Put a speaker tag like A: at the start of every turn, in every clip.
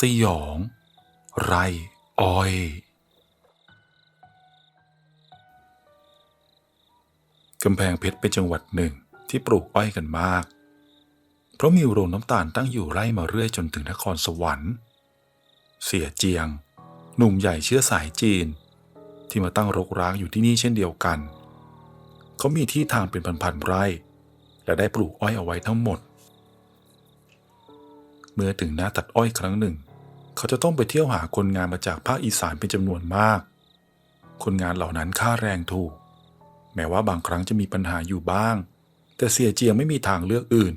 A: สยอง ไรอ้อย กำแพงเพชรเป็นจังหวัดหนึ่งที่ปลูกอ้อยกันมาก เพราะมีโรงน้ำตาลตั้งอยู่ไร่มาเรื่อยจนถึงนครสวรรค์ เสียเจียง หนุ่มใหญ่เชื้อสายจีน ที่มาตั้งรกร้างอยู่ที่นี่เช่นเดียวกัน เขามีที่ทางเป็นพันๆไร่ และได้ปลูกอ้อยเอาไว้ทั้งหมดเมื่อถึงหน้าตัดอ้อยครั้งหนึ่ง เขาจะต้องไปเที่ยวหาคนงานมาจากภาคอีสานเป็นจำนวนมาก คนงานเหล่านั้นค่าแรงถูก แม้ว่าบางครั้งจะมีปัญหาอยู่บ้าง แต่เสียเจียงไม่มีทางเลือกอื่น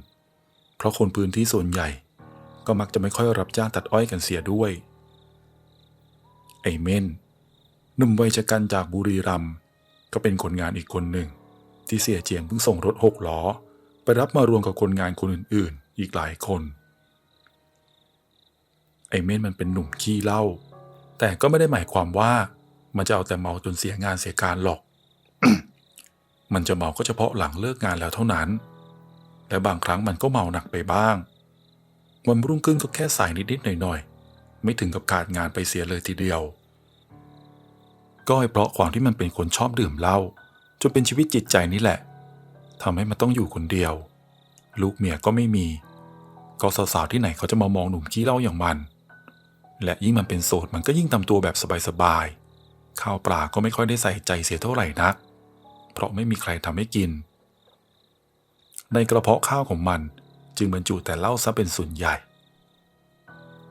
A: เพราะคนพื้นที่ส่วนใหญ่ก็มักจะไม่ค่อยรับจ้างตัดอ้อยกันเสียด้วย ไอเม่นหนุ่มวัยชะกันจากบุรีรัมย์ก็เป็นคนงานอีกคนหนึ่ง ที่เสียเจียงเพิ่งส่งรถหกล้อ ไปรับมารวมกับคนงานคนอื่น ๆ อีกหลายคน ไอเม่นมันเป็นหนุ่มขี้เหล้าแต่ก็ไม่ได้หมายความว่ามันจะเอาแต่เมาจนเสียงานเสียการหรอก มันจะเมาก็เฉพาะหลังเลิกงานแล้วเท่านั้น และบางครั้งมันก็เมาหนักไปบ้าง วันรุ่งขึ้นก็แค่สายนิดๆหน่อยๆ ไม่ถึงกับขาดงานไปเสียเลยทีเดียว ก็เพราะความที่มันเป็นคนชอบดื่มเหล้าจนเป็นชีวิตจิตใจนี่แหละทำให้มันต้องอยู่คนเดียว ลูกเมียก็ไม่มี ก็สาวๆที่ไหนเขาจะมามองหนุ่มขี้เหล้าอย่างมัน และยิ่งมันเป็นโสดมันก็ยิ่งทำตัวแบบสบายๆข้าวปลาก็ไม่ค่อยได้ใส่ใจเสียเท่าไหร่นัก เพราะไม่มีใครทำให้กิน ในกระเพาะข้าวของมันจึงบรรจุแต่เหล้าซะเป็นส่วนใหญ่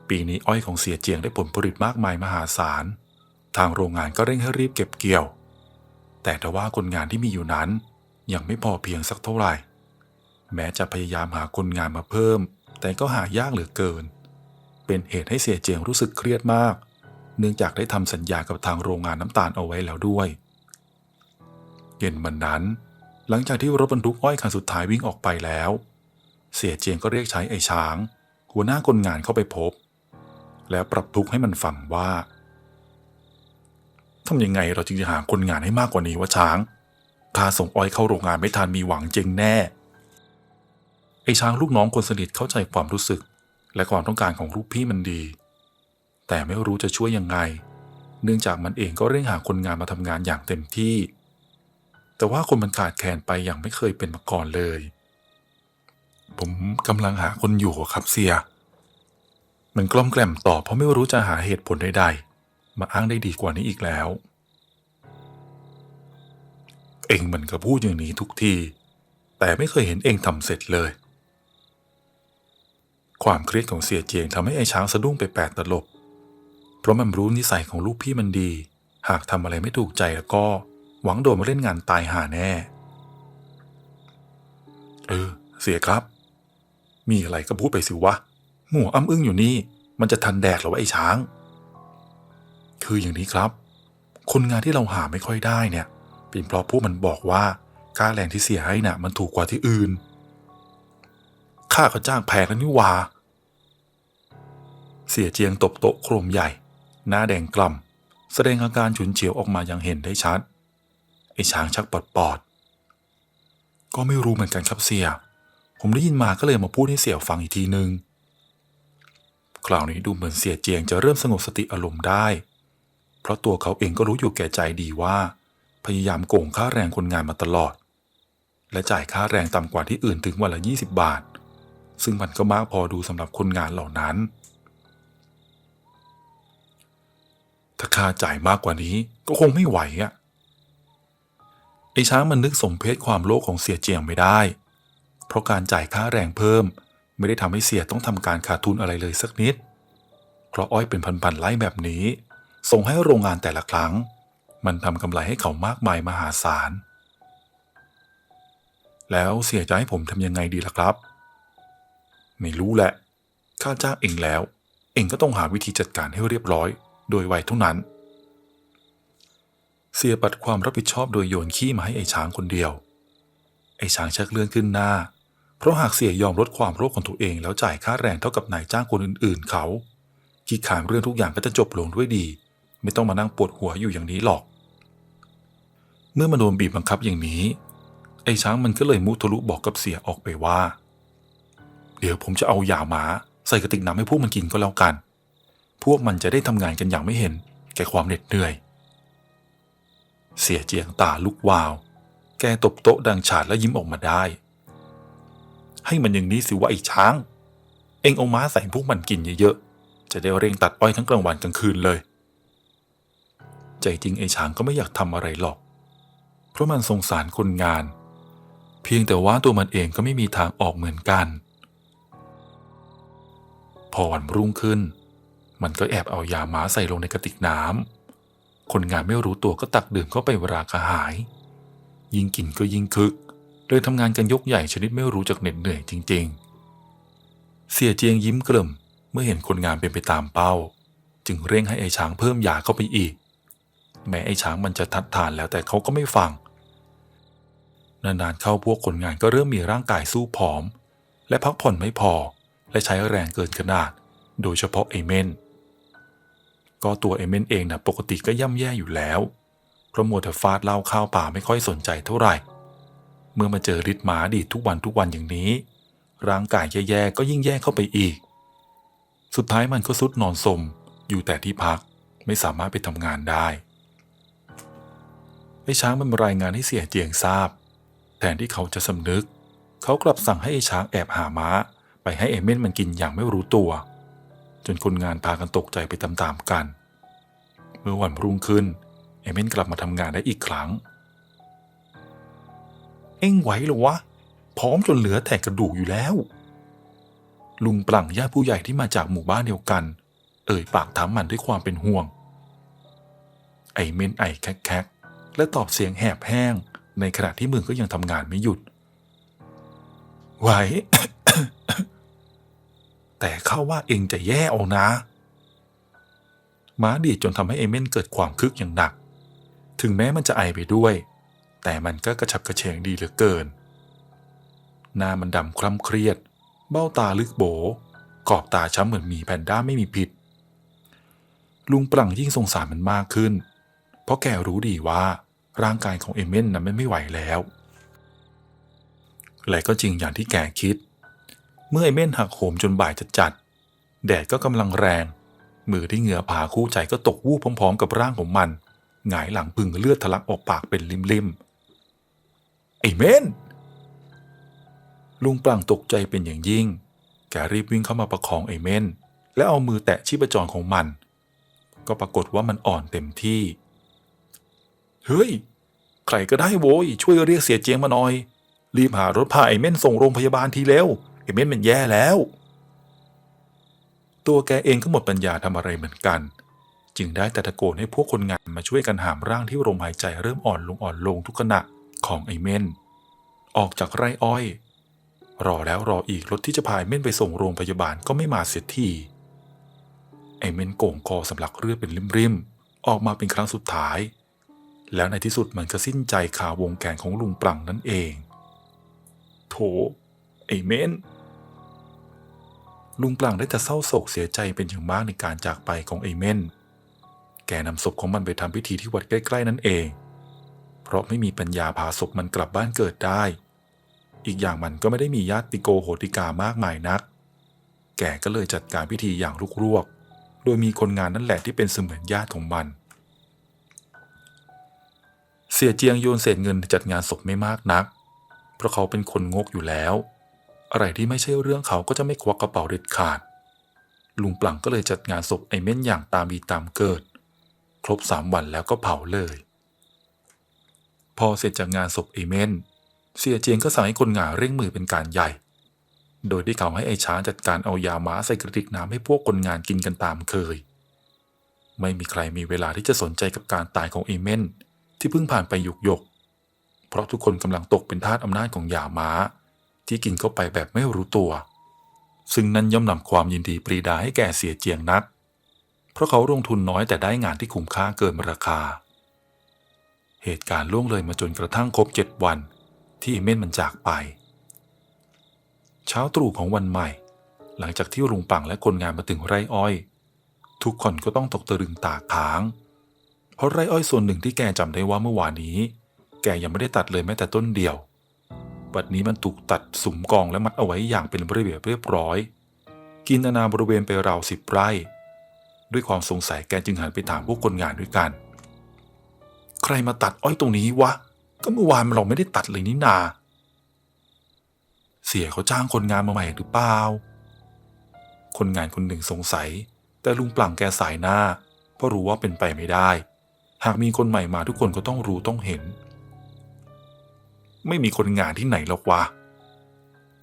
A: ปีนี้อ้อยของเสียเจียงได้ผลผลิตมากมายมหาศาล ทางโรงงานก็เร่งให้รีบเก็บเกี่ยว แต่ทว่าคนงานที่มีอยู่นั้น ยังไม่พอเพียงสักเท่าไหร่ แม้จะพยายามหาคนงานมาเพิ่ม แต่ก็หายากเหลือเกิน เป็นเหตุให้เสียเจียงรู้สึกเครียดมาก เนื่องจากได้ทำสัญญากับทางโรงงานน้ำตาลเอาไว้แล้วด้วย เย็นวันนั้น หลังจากที่รถบรรทุกอ้อยคันสุดท้ายวิ่งออกไปแล้ว เสียเจียงก็เรียกใช้ไอ้ช้าง หัวหน้าคนงานเข้าไปพบ แล้วปรับทุกข์ให้มันฟังว่าทำยังไงเราจึงจะหาคนงานให้มากกว่านี้วะช้างถ้าส่งอ้อยเข้าโรงงานไม่ทันมีหวังเจงแน่ไอ้ช้างลูกน้องคนสนิทเข้าใจความรู้สึก และความต้องการของลูกพี่มันดี แต่ไม่รู้จะช่วยยังไง เนื่องจากมันเองก็เร่งหาคนงานมาทำงานอย่างเต็มที่ แต่ว่าคนมันขาดแคลนไปอย่างไม่เคยเป็นมาก่อนเลย ผมกำลังหาคนอยู่ครับเสีย มันกล้อมแกล่มตอบเพราะไม่รู้จะหาเหตุผลใดๆ มาอ้างได้ดีกว่านี้อีกแล้ว เองมันก็พูดอย่างนี้ทุกที แต่ไม่เคยเห็นเองทำเสร็จเลย ความเครียดของเสียเจียงทำให้ไอ้ช้างสะดุ้งไปแปดตลบ เพราะมันรู้นิสัยของลูกพี่มันดี หากทำอะไรไม่ถูกใจแล้วก็ หวังโดนมาเล่นงานตายหาแน่ เออ เสียครับ มีอะไรก็พูดไปสิวะหัวอ้ำอึ้งอยู่นี่ มันจะทันแดกหรอวะไอ้ช้าง คืออย่างนี้ครับ คนงานที่เราหาไม่ค่อยได้เนี่ย เป็นเพราะพวกมันบอกว่าค่าแรงที่เสียให้น่ะ มันถูกกว่าที่อื่น ค่าเขาจ้างแพงแล้วนี่วา เสียเจียงตบโต๊ะโครมใหญ่ หน้าแดงกล่ำแสดงอาการฉุนเฉียวออกมาอย่างเห็นได้ชัด ไอ้ช้างชักปอดปอด ก็ไม่รู้เหมือนกันครับเสีย ผมได้ยินมาก็เลยมาพูดให้เสี่ยวฟังอีกทีนึง คราวนี้ดูเหมือนเสียเจียงจะเริ่มสงบสติอารมณ์ได้ เพราะตัวเขาเองก็รู้อยู่แก่ใจดีว่า พยายามโกงค่าแรงคนงานมาตลอด และจ่ายค่าแรงต่ำกว่าที่อื่นถึงวันละ 20 บาท ซึ่งมันก็มากพอดูสำหรับคนงานเหล่านั้น ถ้าค่าจ่ายมากกว่านี้ก็คงไม่ไหวอะไอ้ช้างมันนึกสมเพศความโลภของเสียเจียงไม่ได้ เพราะการจ่ายค่าแรงเพิ่ม ไม่ได้ทำให้เสียต้องทำการขาดทุนอะไรเลยสักนิด เพราะอ้อยเป็นพันๆไร่แบบนี้ ส่งให้โรงงานแต่ละครั้ง มันทำกำไรให้เขามากมายมหาศาลแล้วเสียจะให้ผมทำยังไงดีล่ะครับ ไม่รู้แหละค่าจ้างเองแล้ว เองก็ต้องหาวิธีจัดการให้เรียบร้อย โดยไวเท่านั้น เสียปัดความรับผิดชอบโดยโยนขี้มาให้ไอ้ช้างคนเดียว ไอ้ช้างชักเลื่อนขึ้นหน้า เพราะหากเสียยอมลดความโรคของตัวเองแล้วจ่ายค่าแรงเท่ากับนายจ้างคนอื่นๆ เขาขี้ขานเรื่องทุกอย่างก็จะจบลงด้วยดี ไม่ต้องมานั่งปวดหัวอยู่อย่างนี้หรอก เมื่อมาโดนบีบบังคับอย่างนี้ ไอ้ช้างมันก็เลยมุทะลุบอกกับเสียออกไปว่า เดี๋ยวผมจะเอายาหมาใส่กระติกน้ำให้พวกมันกินก็แล้วกัน พวกมันจะได้ทำงานกันอย่างไม่เห็น แก่ความเหน็ดเหนื่อย เสียเจียงตาลุกวาว แกตบโต๊ะดังฉาดแล้วยิ้มออกมาได้ ให้มันอย่างนี้สิว่าไอ้ช้าง เอ็งเอาม้าใส่พวกมันกินเยอะๆ จะได้เร่งตัดอ้อยทั้งกลางวันกลางคืนเลย ใจจริงไอ้ช้างก็ไม่อยากทำอะไรหรอก เพราะมันสงสารคนงาน เพียงแต่ว่าตัวมันเองก็ไม่มีทางออกเหมือนกัน พอวันรุ่งขึ้น มันก็แอบเอายาม้าใส่ลงในกระติกน้ำคนงานไม่รู้ตัวก็ตักดื่มเข้าไปเวลากระหาย ยิ่งกินก็ยิ่งคึกเลยทำงานกันยกใหญ่ชนิดไม่รู้จักเหน็ดเหนื่อยจริง ๆ เสียเจียงยิ้มกลิ่มเมื่อเห็นคนงานเป็นไปตามเป้า จึงเร่งให้ไอ้ช้างเพิ่มยาเข้าไปอีก แม้ไอ้ช้างมันจะทัดทานแล้วแต่เขาก็ไม่ฟังนานๆเข้าพวกคนงานก็เริ่มมีร่างกายสู้ผอม และพักผ่อนไม่พอ และใช้แรงเกินขนาด โดยเฉพาะไอเมน ก็ตัวไอเมนเองนะปกติก็ย่ำแย่อยู่แล้ว เพราะมัวแต่ฟาดเล้าข้าวป่าไม่ค่อยสนใจเท่าไหร่ เมื่อมาเจอฤทธิ์หมาดีทุกวันทุกวันอย่างนี้ ร่างกายแย่ๆก็ยิ่งแย่เข้าไปอีก สุดท้ายมันก็สุดนอนสมอยู่แต่ที่พักไม่สามารถไปทำงานได้ไอ้ช้างมันรายงานให้เสียเจียงทราบ แทนที่เขาจะสำนึก เขากลับสั่งให้ไอ้ช้างแอบหาม้า ไปให้เอเมนมันกินอย่างไม่รู้ตัว จนคนงานพากันตกใจไปตามๆกัน เมื่อวันรุ่งขึ้น เอเมนกลับมาทำงานได้อีกครั้ง เอ็งไหวเหรอวะพร้อมจนเหลือแต่กระดูกอยู่แล้ว ลุงปลั่งญาติผู้ใหญ่ที่มาจากหมู่บ้านเดียวกัน เอ่ยปากถามมันด้วยความเป็นห่วง ไอเมนไอแคกๆและตอบเสียงแหบแห้ง ในขณะที่มือก็ยังทำงานไม่หยุดไหว แต่เข้าว่าเองจะแย่เอานะ ม้าดีดจนทำให้เอเมนเกิดความคึกอย่างหนัก ถึงแม้มันจะไอไปด้วย แต่มันก็กระฉับกระเฉงดีเหลือเกิน หน้ามันดำคล้ำเครียด เบ้าตาลึกโบกรอบตาช้ำเหมือนหมีแพนด้าไม่มีพิษ ลุงปลังยิ่งสงสารมันมากขึ้น เพราะแกรู้ดีว่าร่างกายของเอเมนนั้นไม่ไหวแล้ว และก็จริงอย่างที่แกคิด เมื่อไอเม่นหักโหมจนบ่ายจัดจัดๆแดดก็กำลังแรง มือที่เหงื่อผาคู่ใจก็ตกวูบพร้อมๆ กับร่างของมัน หงายหลังพึ่งเลือดทะลักออกปากเป็นริมๆ ไอเม่นลุงปลังตกใจเป็นอย่างยิ่ง แกรีบวิ่งเข้ามาประคองไอเม่นและเอามือแตะชีพจรของมัน ก็ปรากฏว่ามันอ่อนเต็มที่ เฮ้ย ใครก็ได้โว้ย ช่วยเรียกเสียเจียงมาหน่อย รีบหารถพาไอเม่นส่งโรงพยาบาลทีเร็ว ไอเม่นมันแย่แล้ว ตัวแกเองก็หมดปัญญาทำอะไรเหมือนกัน จึงได้แต่ตะโกนให้พวกคนงานมาช่วยกันหามร่างที่ลมหายใจเริ่มอ่อนลงอ่อนลงทุกขณะของไอเม่นออกจากไร่อ้อย รอแล้วรออีกรถที่จะพาไอเม่นไปส่งโรงพยาบาลก็ไม่มาเสียทีไอเม่นโก่งคอสำลักเลือดเป็นริมๆออกมาเป็นครั้งสุดท้าย แล้วในที่สุดมันก็สิ้นใจคาวงแขนของลุงปลังนั่นเอง โถไอเมน ลุงปลังได้แต่เศร้าโศกเสียใจเป็นอย่างมากในการจากไปของไอเมนแกนำศพของมันไปทำพิธีที่วัดใกล้ ๆ นั่นเอง เพราะไม่มีปัญญาพาศพมันกลับบ้านเกิดได้ อีกอย่างมันก็ไม่ได้มีญาติโกโหติกามากมายนัก แกก็เลยจัดการพิธีอย่างลุกรวก โดยมีคนงานนั่นแหละที่เป็นเสมือนญาติของมัน เสียเจียงโยนเศษเงินจัดงานศพไม่มากนัก เพราะเขาเป็นคนงกอยู่แล้ว อะไรที่ไม่ใช่เรื่องเขาก็จะไม่ควักกระเป๋าเด็ดขาด ลุงปลังก็เลยจัดงานศพไอเม่นอย่างตามมีตามเกิด ครบสามวันแล้วก็เผาเลย พอเสร็จจากงานศพไอเม่นเสียเจียงก็สั่งให้คนงานเร่งมือเป็นการใหญ่ โดยที่เขาให้ไอช้างจัดการเอายาม้าใส่กระติกน้ำให้พวกคนงานกินกันตามเคย ไม่มีใครมีเวลาที่จะสนใจกับการตายของไอเม่นที่เพิ่งผ่านไปหยกหยก เพราะทุกคนกำลังตกเป็นทาสอำนาจของยาม้า ที่กินเข้าไปแบบไม่รู้ตัว ซึ่งนั้นย่อมนำความยินดีปรีดาให้แก่เสียเจียงนัก เพราะเขาลงทุนน้อยแต่ได้งานที่คุ้มค่าเกินราคา เหตุการณ์ล่วงเลยมาจนกระทั่งครบเจ็ดวัน ที่ไอเม่นมันจากไป เช้าตรู่ของวันใหม่ หลังจากที่ลุงปังและคนงานมาถึงไร่อ้อย ทุกคนก็ต้องตกตะลึงตาค้างเพราะไร่อ้อยส่วนหนึ่งที่แกจำได้ว่าเมื่อวานนี้ แกยังไม่ได้ตัดเลยแม้แต่ต้นเดียว บัดนี้มันถูกตัดสุมกองและมัดเอาไว้อย่างเป็นระเบียบเรียบร้อย กินอาณาบริเวณไปราวสิบไร่ ด้วยความสงสัยแกจึงหันไปถามพวกคนงานด้วยกัน ใครมาตัดอ้อยตรงนี้วะ ก็เมื่อวานเราไม่ได้ตัดเลยนี่นา เสียเขาจ้างคนงานมาใหม่หรือเปล่า คนงานคนหนึ่งสงสัย แต่ลุงปลั่งแกสายหน้า เพราะรู้ว่าเป็นไปไม่ได้ หากมีคนใหม่มาทุกคนก็ต้องรู้ต้องเห็น ไม่มีคนงานที่ไหนหรอกวะ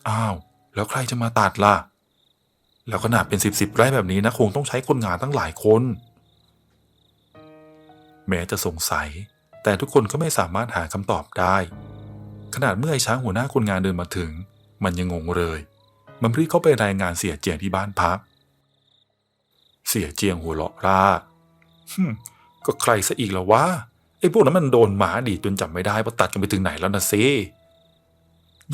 A: อ้าว แล้วใครจะมาตัดล่ะ แล้วขนาดเป็นสิบสิบไร่แบบนี้นะคงต้องใช้คนงานตั้งหลายคน แม้จะสงสัย แต่ทุกคนก็ไม่สามารถหาคำตอบได้ ขนาดเมื่อไอ้ช้างหัวหน้าคนงานเดินมาถึง มันยังงงเลย มันรีบเข้าไปรายงานเสียเจียงที่บ้านพัก เสียเจียงหัวเราะร่าก็ใครซะอีกแล้ววะ ไอ้พวกนั้นมันโดนหมาดีจนจำไม่ได้ว่าตัดกันไปถึงไหนแล้วนะซิ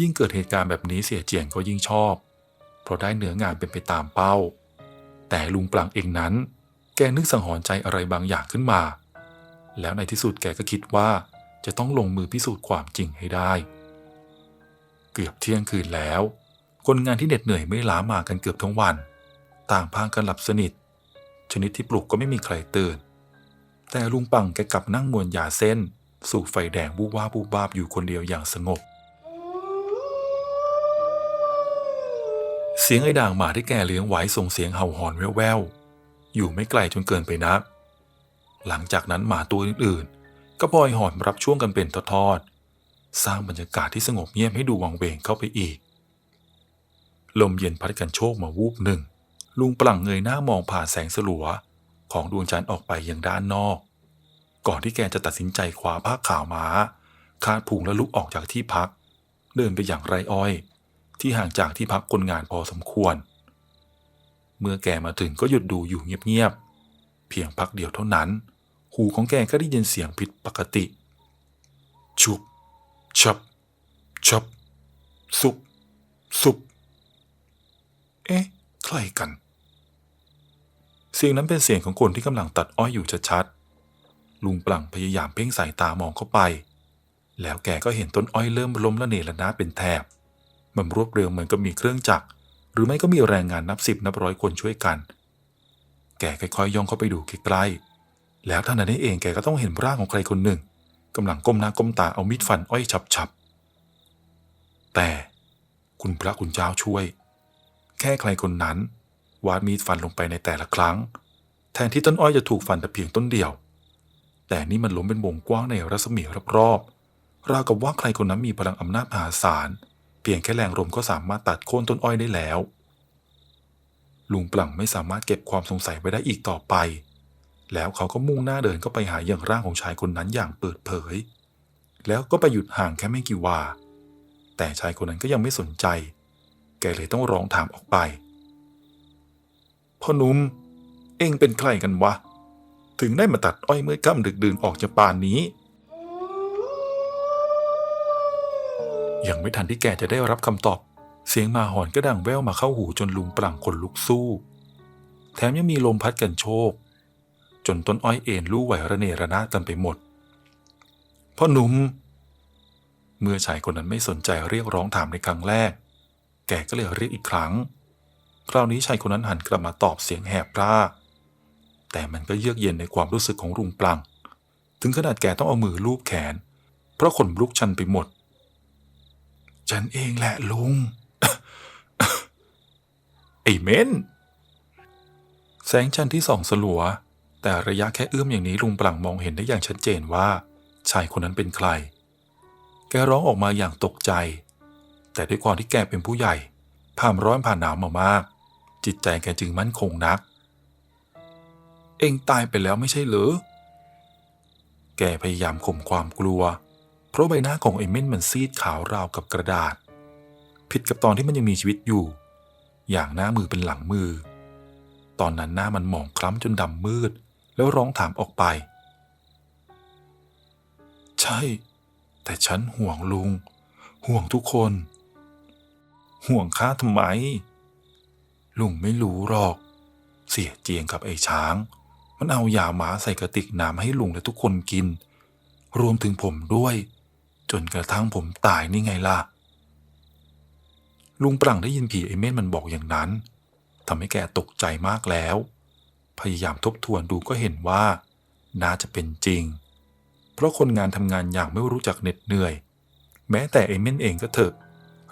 A: ยิ่งเกิดเหตุการณ์แบบนี้เสียเจียงก็ยิ่งชอบ เพราะได้เนื้องานเป็นไปตามเป้า แต่ลุงปลังเองนั้น แกนึกสังหรณ์ใจอะไรบางอย่างขึ้นมา แล้วในที่สุดแกก็คิดว่าจะต้องลงมือพิสูจน์ความจริงให้ได้ เกือบเที่ยงคืนแล้ว คนงานที่เหน็ดเหนื่อยไม่ล้ามากันเกือบทั้งวัน ต่างพากันหลับสนิท ชนิดที่ปลุกก็ไม่มีใครตื่น แต่ลุงปังแกกลับนั่งมวนยาเส้น สูบไฟแดงบูบวาบูบวาบอยู่คนเดียวอย่างสงบ เสียงไอ้ด่างหมาที่แกเลี้ยงไว้ส่งเสียงเห่าหอนแว่วๆ อยู่ไม่ไกลจนเกินไปนัก หลังจากนั้นหมาตัวอื่นๆ ก็พลอยหอนรับช่วงกันเป็นทอดๆ สร้างบรรยากาศที่สงบเงียบให้ดูวังเวงเข้าไปอีก ลมเย็นพัดกันโชกมาวูบหนึ่งลุงปลังเงยหน้ามองผ่านแสงสลัวของดวงจันทร์ออกไปยังด้านนอก ก่อนที่แกจะตัดสินใจคว้าผ้าขาวม้า คาดพุงและลุกออกจากที่พัก เดินไปอย่างไรอ้อย ที่ห่างจากที่พักคนงานพอสมควร เมื่อแกมาถึงก็หยุดดูอยู่เงียบๆเพียงพักเดียวเท่านั้น หูของแกก็ได้ยินเสียงผิดปกติ ชุบชับชับซุบซุบเอ๊ะใครกัน เสียงนั้นเป็นเสียงของคนที่กำลังตัดอ้อยอยู่ชัดๆ ลุงปลังพยายามเพ่งสายตามองเข้าไป แล้วแกก็เห็นต้นอ้อยเริ่มล้มละเนระนาดเป็นแถบ มันรวบเร็วเหมือนกับมีเครื่องจักร หรือไม่ก็มีแรงงานนับสิบนับร้อยคนช่วยกัน แกค่อยๆย่องเข้าไปดูใกล้ๆ แล้วท่านนั้นเองแกก็ต้องเห็นร่างของใครคนหนึ่งกำลังก้มหน้าก้มตาเอามีดฟันอ้อยฉับๆ แต่คุณพระคุณเจ้าช่วย แค่ใครคนนั้นวาดมีดฟันลงไปในแต่ละครั้ง แทนที่ต้นอ้อยจะถูกฟันแต่เพียงต้นเดียว แต่นี่มันล้มเป็นวงกว้างในรัศมีรอบๆราวกับว่าใครคนนั้นมีพลังอำนาจมหาศาล เพียงแค่แรงลมก็สามารถตัดโค่นต้นอ้อยได้แล้ว ลุงปลั่งไม่สามารถเก็บความสงสัยไว้ได้อีกต่อไป แล้วเขาก็มุ่งหน้าเดินเข้าไปหาอย่างร่างของชายคนนั้นอย่างเปิดเผย แล้วก็ไปหยุดห่างแค่ไม่กี่วา แต่ชายคนนั้นก็ยังไม่สนใจ แกเลยต้องร้องถามออกไปพ่อหนุ่มเอ็งเป็นใครกันวะ ถึงได้มาตัดอ้อยเมื่อค่ำดึกดื่นออกจากป่านนี้ ยังไม่ทันที่แกจะได้รับคำตอบ เสียงมาหอนก็ดังแว่วมาเข้าหูจนลุงปลังขนลุกสู้ แถมยังมีลมพัดกันโชก จนต้นอ้อยเอ็นลู่ไหวระเนระนาดกันไปหมดพ่อหนุ่มเมื่อชายคนนั้นไม่สนใจเรียกร้องถามในครั้งแรก แกก็เลยเรียกอีกครั้ง คราวนี้ชายคนนั้นหันกลับมาตอบเสียงแหบพร่า แต่มันก็เยือกเย็นในความรู้สึกของลุงปลัง ถึงขนาดแกต้องเอามือลูบแขน เพราะขนลุกชันไปหมด ฉันเองแหละลุง ไอ้เม้น แสงจันทร์ที่ส่องสลัว แต่ระยะแค่เอื้อมอย่างนี้ลุงปลังมองเห็นได้อย่างชัดเจนว่า ชายคนนั้นเป็นใคร แกร้องออกมาอย่างตกใจ แต่ด้วยความที่แกเป็นผู้ใหญ่ผ่านร้อนผ่านหนาวมามาก จิตใจแกจึงมั่นคงนัก เองตายไปแล้วไม่ใช่เหรอ แกพยายามข่มความกลัว เพราะใบหน้าของไอ้เม่นมันซีดขาวราวกับกระดาษ ผิดกับตอนที่มันยังมีชีวิตอยู่ อย่างหน้ามือเป็นหลังมือ ตอนนั้นหน้ามันหมองคล้ำจนดำมืด แล้วร้องถามออกไป ใช่ แต่ฉันห่วงลุง ห่วงทุกคน ห่วงข้าทำไม ลุงไม่รู้หรอก เสียเจียงกับไอ้ช้าง มันเอายาหมาใส่กระติกน้ำให้ลุงและทุกคนกิน รวมถึงผมด้วย จนกระทั่งผมตายนี่ไงล่ะ ลุงปรังได้ยินผีไอเม่นมันบอกอย่างนั้นทำให้แกตกใจมากแล้ว พยายามทบทวนดูก็เห็นว่า น่าจะเป็นจริง เพราะคนงานทำงานอย่างไม่รู้จักเหน็ดเหนื่อย แม้แต่ไอเม่นเองก็เถอะ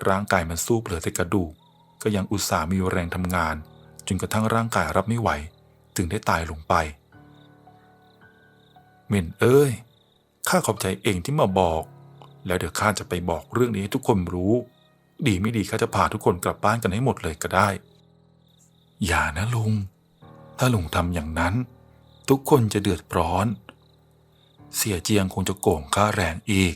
A: ร่างกายมันสู้เปลือแต่กระดูก ก็ยังอุตส่าห์มีแรงทำงาน จนกระทั่งร่างกายรับไม่ไหว ถึงได้ตายลงไป เม่นเอ้ย ข้าขอบใจเองที่มาบอก แล้วเดี๋ยวข้าจะไปบอกเรื่องนี้ให้ทุกคนรู้ ดีไม่ดีข้าจะพาทุกคนกลับบ้านกันให้หมดเลยก็ได้ อย่านะลุง ถ้าลุงทำอย่างนั้น ทุกคนจะเดือดร้อน เสียเจียงคงจะโกงค่าแรงอีก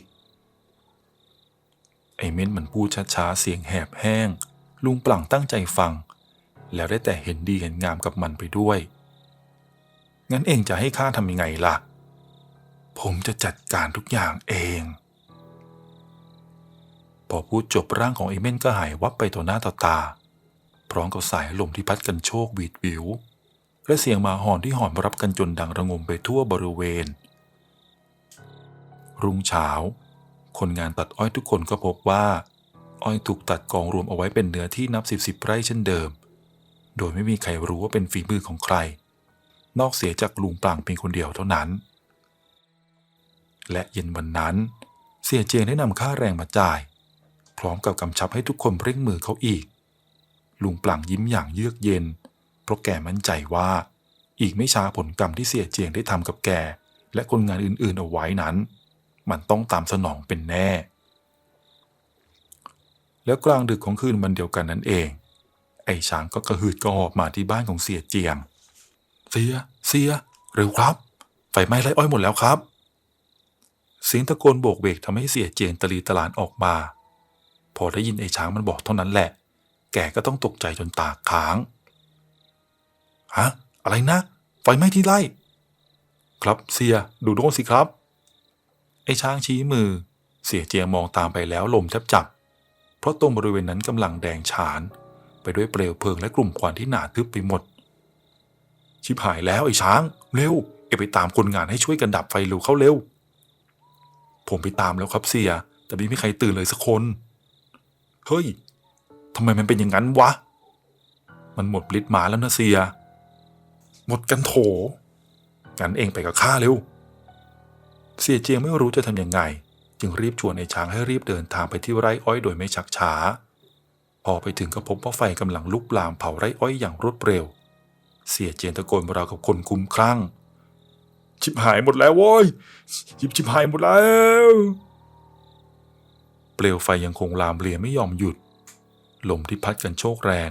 A: ไอ้เม้นมันพูดช้าๆเสียงแหบแห้ง ลุงปลั่งตั้งใจฟังแล้วได้แต่เห็นดีเห็นงามกับมันไปด้วย งั้นเองจะให้ข้าทำยังไงล่ะ ผมจะจัดการทุกอย่างเอง พอพูดจบร่างของไอ้เม่นก็หายวับไปต่อหน้าต่อตา พร้อมกับสายลมที่พัดกันโชกบีดวิว และเสียงหมาหอนที่หอนรับกันจนดังระงมไปทั่วบริเวณ รุ่งเช้า คนงานตัดอ้อยทุกคนก็พบว่า อ้อยถูกตัดกองรวมเอาไว้เป็นเนื้อที่นับสิบสิบไร่เช่นเดิม โดยไม่มีใครรู้ว่าเป็นฝีมือของใคร นอกเสียจากลุงปลางเพียงคนเดียวเท่านั้น และเย็นวันนั้น เสียเจียงได้นำค่าแรงมาจ่าย พร้อมกับกำชับให้ทุกคนเร่งมือเขาอีก ลุงปลังยิ้มอย่างเยือกเย็น เพราะแกมั่นใจว่า อีกไม่ช้าผลกรรมที่เสียเจียงได้ทำกับแก และคนงานอื่นๆเอาไว้นั้น มันต้องตามสนองเป็นแน่ แล้วกลางดึกของคืนวันเดียวกันนั่นเอง ไอ้ช้างก็กระหืดกระหอบมาที่บ้านของเสียเจียง เสีย เสีย เร็วครับ ไฟไหม้ไรอ้อยหมดแล้วครับ เสียงตะโกนโบกเวกทำให้เสียเจียงตะลีตะลานออกมา พอได้ยินไอ้ช้างมันบอกเท่านั้นแหละ แกก็ต้องตกใจจนตาค้าง ฮะ อะไรนะ ไฟไหม้ที่ไร่ ครับเสีย ดูโน่นสิครับ ไอ้ช้างชี้มือ เสียเจียงมองตามไปแล้วลมแทบจับ เพราะตรงบริเวณนั้นกำลังแดงฉาน ไปด้วยเปลวเพลิงและกลุ่มควันที่หนาทึบไปหมด ชิบหายแล้วไอ้ช้าง เร็วเอไปตามคนงานให้ช่วยกันดับไฟเร็วเข้าเร็ว ผมไปตามแล้วครับเสีย แต่ไม่มีใครตื่นเลยสักคน เฮ้ยทำไมมันเป็นอย่างนั้นวะ มันหมดฤทธิ์หมาแล้วนะเสีย หมดกันโถงั้นเองไปกับข้าเร็ว เสียเจียงไม่รู้จะทำยังไง จึงรีบชวนไอ้ช้างให้รีบเดินทางไปที่ไร่อ้อยโดยไม่ชักช้า พอไปถึงก็พบว่าไฟกำลังลุกลามเผาไร่อ้อยอย่างรวดเร็ว เสียเจียงตะโกนราวกับคนคุ้มคลั่ง ชิบหายหมดแล้วโว้ยชิบชิบหายหมดแล้ว เปลวไฟยังคงลามเลียไม่ยอมหยุด ลมที่พัดกันโชกแรง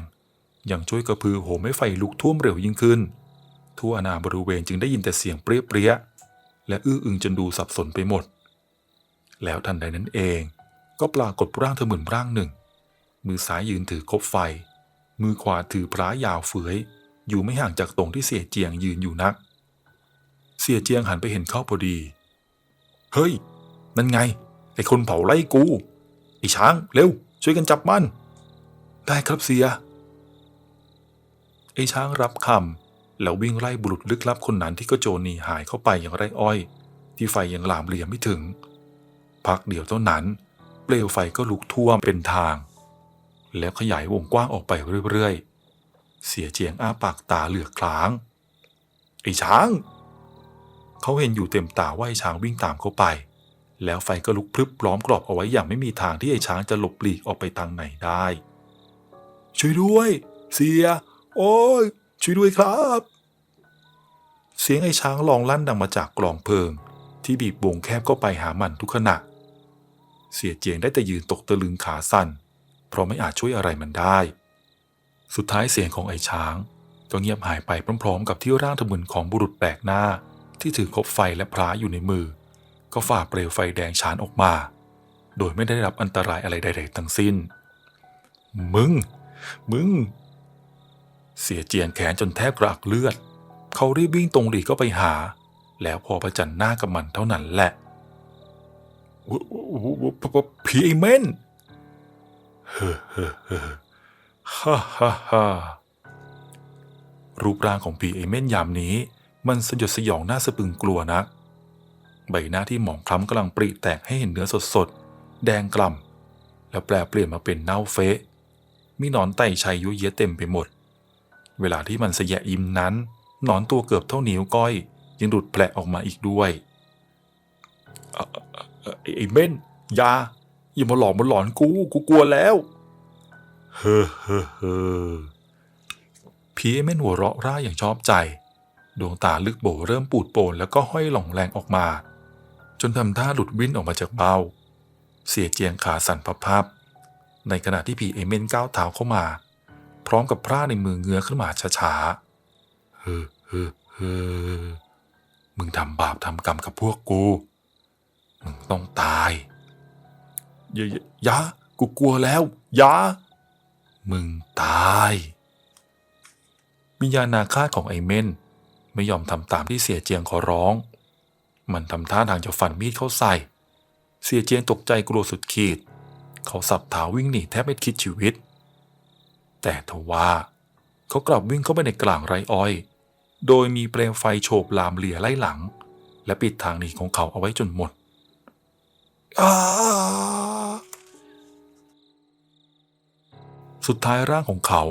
A: ยังช่วยกระพือโหมให้ไฟลุกท่วมเร็วยิ่งขึ้น ทั่วอาณาบริเวณจึงได้ยินแต่เสียงเปรี้ยเปรี้ยและอื้ออึงจนดูสับสนไปหมด แล้วทันใดนั้นเอง ก็ปรากฏร่างเธอเหมือนร่างหนึ่ง มือซ้ายยืนถือคบไฟ มือขวาถือพระยาวเฟือย อยู่ไม่ห่างจากตรงที่เสียเจียงยืนอยู่นัก เสียเจียงหันไปเห็นเข้าพอดี เฮ้ย นั่นไง ไอ้คนเผาไล่กูไอ้ช้างเร็ว ช่วยกันจับมัน ได้ครับเสีย ไอ้ช้างรับคำแล้ววิ่งไล่บุรุษลึกลับคนนั้นที่ก็โจรหนีหายเข้าไปอย่างไรอ้อย ที่ไฟยังลามเลียมไม่ถึง พักเดียวเท่านั้น เปลวไฟก็ลุกท่วมเป็นทาง แล้วขยายวงกว้างออกไปเรื่อยๆ เสียเจียงอ้าปากตาเหลือกคลาง ไอ้ช้าง เขาเห็นอยู่เต็มตาว่าไอ้ช้างวิ่งตามเขาไป แล้วไฟก็ลุกพลึบล้อมกรอบเอาไว้อย่างไม่มีทางที่ไอ้ช้างจะหลบหลีกออกไปทางไหนได้ ช่วยด้วย เสีย โอ้ย ช่วยด้วยครับ เสียงไอ้ช้างลองลั่นดังมาจากกล่องเพลิง ที่บีบวงแคบเข้าไปหามันทุกขณะ เสียเจียงได้แต่ยืนตกตะลึงขาสั่นเพราะไม่อาจช่วยอะไรมันได้ สุดท้ายเสียงของไอ้ช้างก็เงียบหายไปพร้อม ๆ กับที่ร่างทะมึนของบุรุษแปลกหน้า ที่ถือคบไฟและพระอยู่ในมือ ก็ฝ่าเปลวไฟแดงฉานออกมา โดยไม่ได้รับอันตรายอะไรใด ๆ ทั้งสิ้น มึง มึง เสียเจียนแขนจนแทบกระอักเลือด เขารีบวิ่งตรงหลีเข้าไปหา แล้วพอประจันหน้ากับมันเท่านั้นแหละผีไอ้เม่นเฮ้อเฮ้อเฮ้อ ฮ่าฮ่าฮ่ารูปร่างของผีไอ้เม่นยามนี้ มันสยดสยองน้าสะพึงกลัวนัก ใบหน้าที่หมองคล้ำกำลังปริแตกให้เห็นเนื้อสดๆ แดงกล่ำแล้วแปลเปลี่ยนมาเป็นเน่าเฟะมีหนอนไต่ชัยยุ่ยเยะเต็มไปหมด เวลาที่มันสยะยิ้มนั้น หนอนตัวเกือบเท่านิ้วก้อย ยังหลุดแผลออกมาอีกด้วยไอ้เม่นยาอย่ามาหลอกมาหลอนกูกูกลัวแล้ว เฮ้อเฮ้อเฮ้อผีไอเมนหัวเราะร่าอย่างชอบใจ ดวงตาลึกโบเริ่มปูดโปนแล้วก็ห้อยหล่องแรงออกมา จนทำท่าหลุดวิ่นออกมาจากเบ้า เสียเจียงขาสั่นพับๆในขณะที่ผีเอเมนก้าวเท้าเข้ามา พร้อมกับพร่าในมือเงื้อขึ้นมาช้าๆเฮ้อเฮ้อเฮ้อมึงทำบาปทำกรรมกับพวกกู มึงต้องตายย่าอย่าอย่ากูกลัวแล้วยา มึงตายวิญญาณนาคาตของไอเมนไม่ยอมทำตามที่เสียเจียงขอร้อง มันทำท่าทางจะฟันมีดเข้าใส่ เสียเจียงตกใจกลัวสุดขีด เขาสับเท้าวิ่งหนีแทบไม่คิดชีวิต แต่ทว่าเขากลับวิ่งเข้าไปในกลางไรอ้อย โดยมีเปลวไฟโฉบลามเหลี่ยไล่หลัง และปิดทางหนีของเขาเอาไว้จนหมด อ้า สุดท้ายร่างของเขา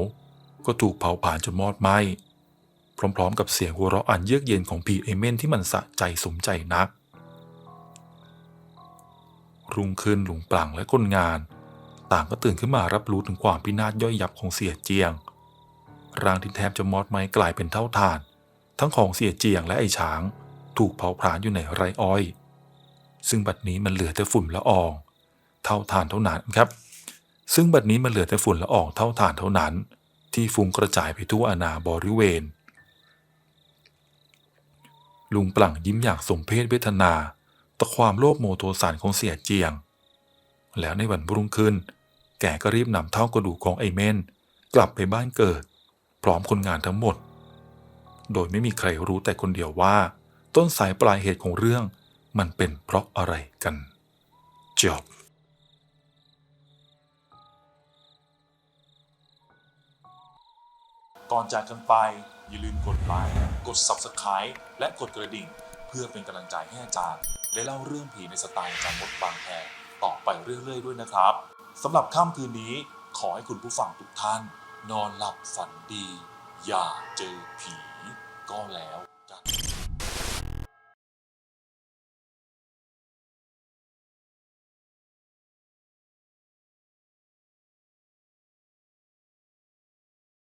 A: ก็ถูกเผาผลาญจนมอดไหม้พร้อม ๆ กับเสียงหัวเราะอันเยือกเย็นของพีเอเมนที่มันสะใจสมใจนัก รุ่งขึ้นหลุงปลังและคนงาน ต่างก็ตื่นขึ้นมารับรู้ถึงความพินาศย่อยยับของเสียเจียง ร่างที่แทบจะมอดไหม้กลายเป็นเท่าทาน ทั้งของเสียเจียงและไอ้ช้าง ถูกเผาผลาญอยู่ในไรอ้อย ซึ่งบัดนี้มันเหลือแต่ฝุ่นละออง เท่าทานเท่านั้นครับ ซึ่งบัดนี้มันเหลือแต่ฝุ่นละอองเท่าทานเท่านั้น ที่ฟุ้งกระจายไปทั่วอาณาบริเวณ ลุงปลั่งยิ้มอย่างสมเพศเวทนาต่อความโลภโมโทสารของเสียเจียง แล้วในวันรุ่งขึ้น แกก็รีบนำเท่ากระดูกของไอเมนกลับไปบ้านเกิด พร้อมคนงานทั้งหมด โดยไม่มีใครรู้แต่คนเดียวว่า ต้นสายปลายเหตุของเรื่องมันเป็นเพราะอะไรกันจบ
B: ก่อนจากกันไป อย่าลืมกดไลค์กด Subscribe และกดกระดิ่ง เพื่อเป็นกำลังใจให้อาจารย์ ได้เล่าเรื่องผีในสไตล์จารย์มดบางแพรต่อไปเรื่อยๆ ด้วยนะครับสำหรับค่ำคืนนี้ขอให้คุณผู้ฟังทุกท่าน นอนหลับฝันดี อย่าเจอผีก็แล้ว